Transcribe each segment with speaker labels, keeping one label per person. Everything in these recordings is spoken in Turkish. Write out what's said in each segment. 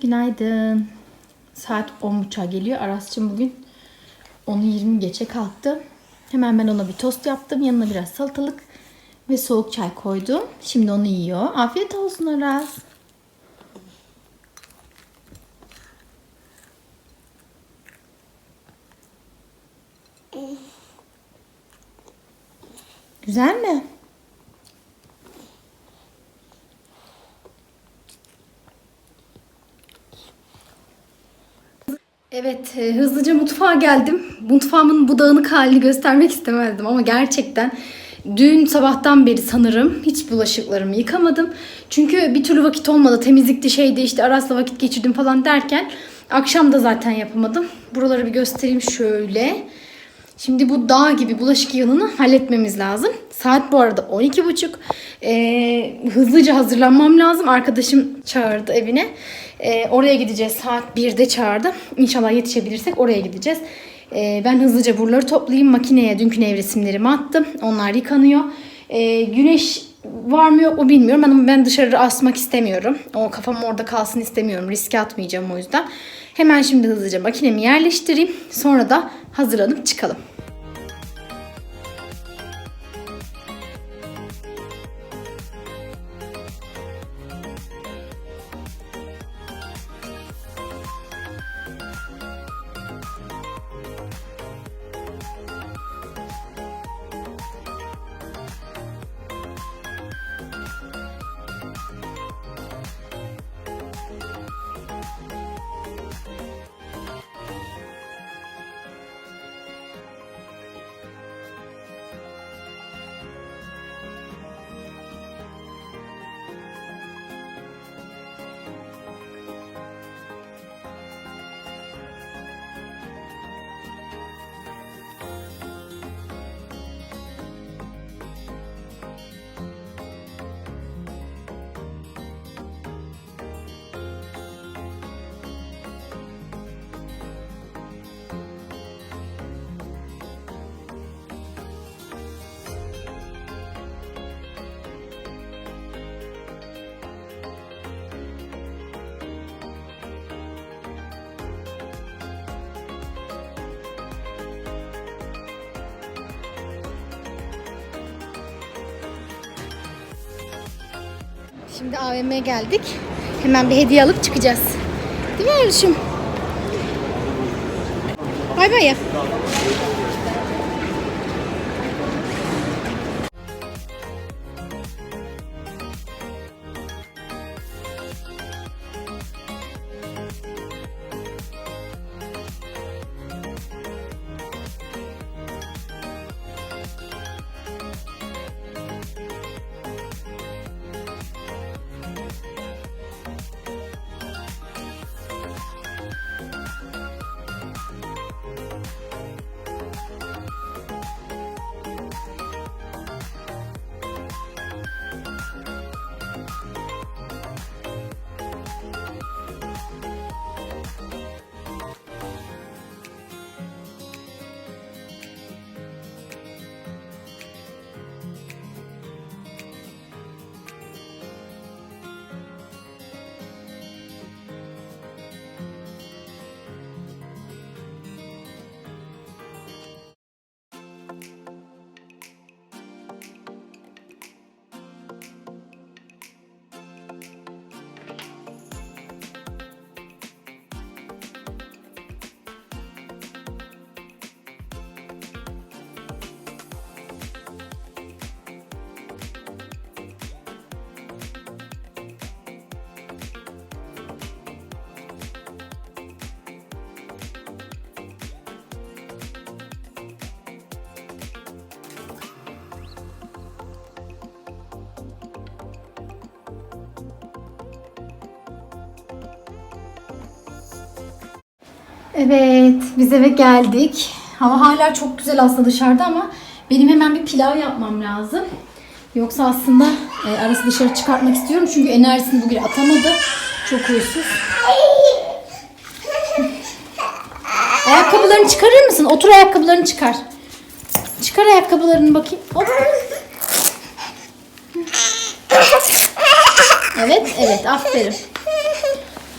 Speaker 1: Günaydın. Saat 10.30'a geliyor. Aras'cığım bugün 10'u 20 geçe kalktı. Hemen ben ona bir tost yaptım. Yanına biraz salatalık ve soğuk çay koydum. Şimdi onu yiyor. Afiyet olsun Aras. Güzel mi? Evet, e, hızlıca mutfağa geldim. Mutfağımın bu dağınık halini göstermek istemezdim ama gerçekten dün sabahtan beri sanırım hiç bulaşıklarımı yıkamadım. Çünkü bir türlü vakit olmadı. Temizlikti şeydi işte Aras'la vakit geçirdim falan derken akşam da zaten yapamadım. Buraları bir göstereyim şöyle. Şimdi bu dağ gibi bulaşık yığınını halletmemiz lazım. Saat bu arada 12.30. Ee, hızlıca hazırlanmam lazım. Arkadaşım çağırdı evine. Ee, oraya gideceğiz. Saat 1'de çağırdı. İnşallah yetişebilirsek oraya gideceğiz. Ee, ben hızlıca buraları toplayayım. Makineye dünkü nevresimlerimi attım. Onlar yıkanıyor. Ee, güneş var mı yok mu bilmiyorum. Ama ben dışarı asmak istemiyorum. O kafam orada kalsın istemiyorum. Riske atmayacağım o yüzden. Hemen şimdi hızlıca makinemi yerleştireyim. Sonra da hazırlanıp çıkalım. Şimdi AVM'ye geldik. Hemen bir hediye alıp çıkacağız. Değil mi Erişim? Bay bay ya. Evet, biz eve geldik. Hava hala çok güzel aslında dışarıda ama benim hemen bir pilav yapmam lazım. Yoksa aslında e, arası dışarı çıkartmak istiyorum çünkü enerjisini bugün atamadı. Çok huysuz. Ayakkabılarını çıkarır mısın? Otur ayakkabılarını çıkar. Çıkar ayakkabılarını bakayım. Hop. Evet, evet. Aferin.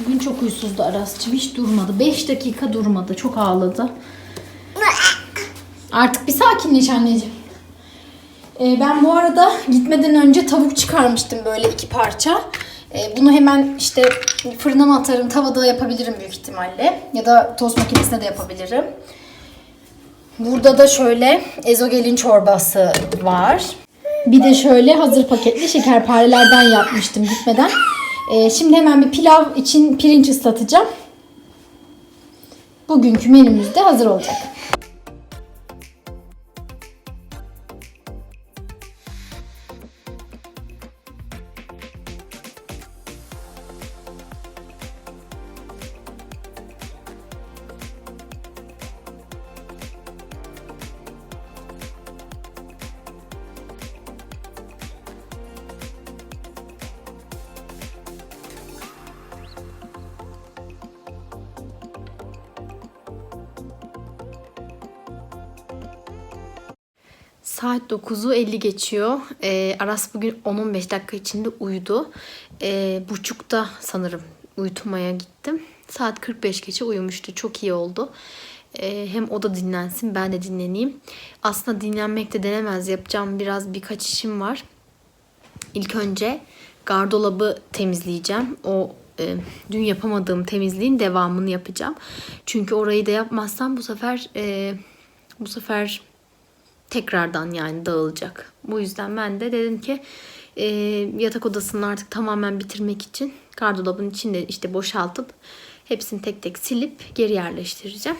Speaker 1: Bugün çok huysuzdu Aras'cığım. Hiç durmadı. 5 dakika durmadı. Çok ağladı. Artık bir sakinleş anneciğim. Ee, ben bu arada gitmeden önce tavuk çıkarmıştım böyle iki parça. Ee, bunu hemen işte fırına mı atarım, tavada yapabilirim büyük ihtimalle. Ya da tost makinesinde de yapabilirim. Burada da şöyle ezogelin çorbası var. Bir de şöyle hazır paketli şekerparelerden yapmıştım gitmeden. Ee, şimdi hemen bir pilav için pirinç ıslatacağım. Bugünkü menümüz de hazır olacak. Saat 9'u 50 geçiyor. Ee, Aras bugün 10-15 dakika içinde uyudu. Ee, buçukta sanırım uyutmaya gittim. Saat 45 geçe uyumuştu. Çok iyi oldu. Ee, hem o da dinlensin ben de dinleneyim. Aslında dinlenmek de denemez. Yapacağım biraz birkaç işim var. İlk önce gardolabı temizleyeceğim. O e, dün yapamadığım temizliğin devamını yapacağım. Çünkü orayı da yapmazsam bu sefer e, bu sefer tekrardan yani dağılacak. Bu yüzden ben de dedim ki e, yatak odasını artık tamamen bitirmek için gardırobun içinde işte boşaltıp hepsini tek tek silip geri yerleştireceğim.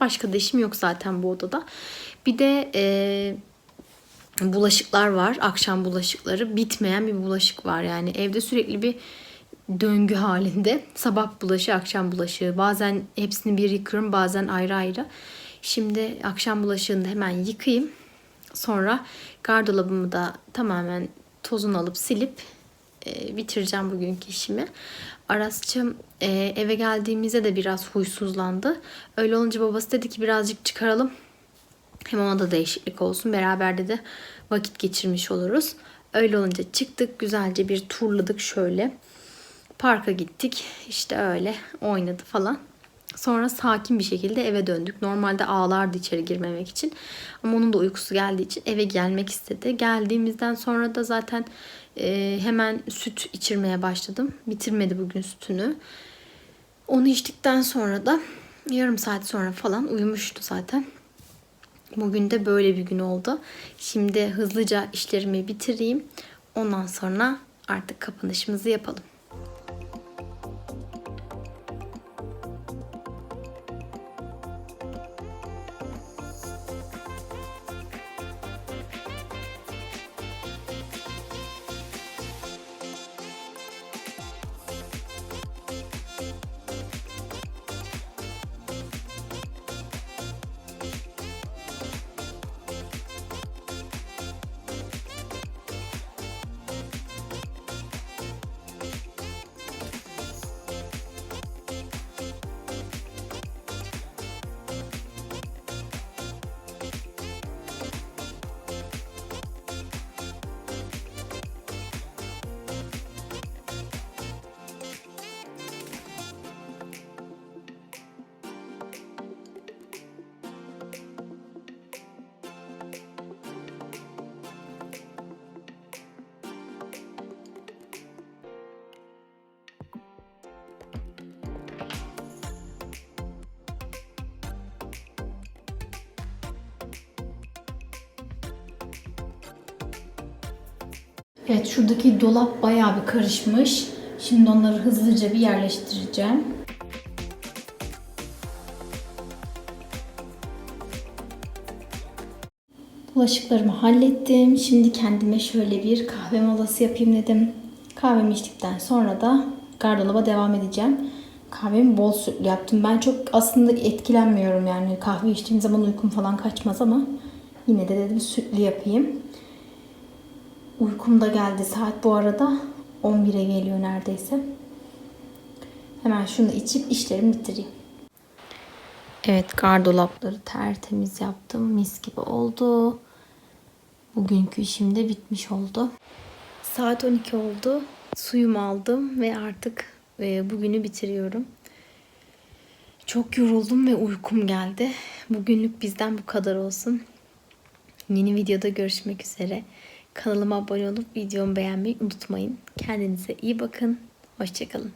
Speaker 1: Başka da işim yok zaten bu odada. Bir de e, bulaşıklar var. Akşam bulaşıkları. Bitmeyen bir bulaşık var. Yani evde sürekli bir döngü halinde. Sabah bulaşığı, akşam bulaşığı. Bazen hepsini bir yıkıyorum, bazen ayrı ayrı. Şimdi akşam bulaşığını hemen yıkayayım. Sonra gardırobamı da tamamen tozunu alıp silip e, bitireceğim bugünkü işimi. Aras'cığım e, eve geldiğimizde de biraz huysuzlandı. Öyle olunca babası dedi ki birazcık çıkaralım. Hem ona da değişiklik olsun. Beraber de de vakit geçirmiş oluruz. Öyle olunca çıktık. Güzelce bir turladık şöyle. Parka gittik. İşte öyle oynadı falan. Sonra sakin bir şekilde eve döndük. Normalde ağlardı içeri girmemek için. Ama onun da uykusu geldiği için eve gelmek istedi. Geldiğimizden sonra da zaten e, hemen süt içirmeye başladım. Bitirmedi bugün sütünü. Onu içtikten sonra da yarım saat sonra falan uyumuştu zaten. Bugün de böyle bir gün oldu. Şimdi hızlıca işlerimi bitireyim. Ondan sonra artık kapanışımızı yapalım. Evet şuradaki dolap bayağı bir karışmış. Şimdi onları hızlıca bir yerleştireceğim. Bulaşıklarımı hallettim. Şimdi kendime şöyle bir kahve molası yapayım dedim. Kahvemi içtikten sonra da gardıroba devam edeceğim. Kahvemi bol sütlü yaptım. Ben çok aslında etkilenmiyorum yani kahve içtiğim zaman uykum falan kaçmaz ama yine de dedim sütlü yapayım. Uykum da geldi. Saat bu arada 11'e geliyor neredeyse. Hemen şunu içip işlerimi bitireyim. Evet gardolapları tertemiz yaptım. Mis gibi oldu. Bugünkü işim de bitmiş oldu. Saat 12 oldu. Suyumu aldım ve artık e, bugünü bitiriyorum. Çok yoruldum ve uykum geldi. Bugünlük bizden bu kadar olsun. Yeni videoda görüşmek üzere. Kanalıma abone olup videomu beğenmeyi unutmayın. Kendinize iyi bakın. Hoşçakalın.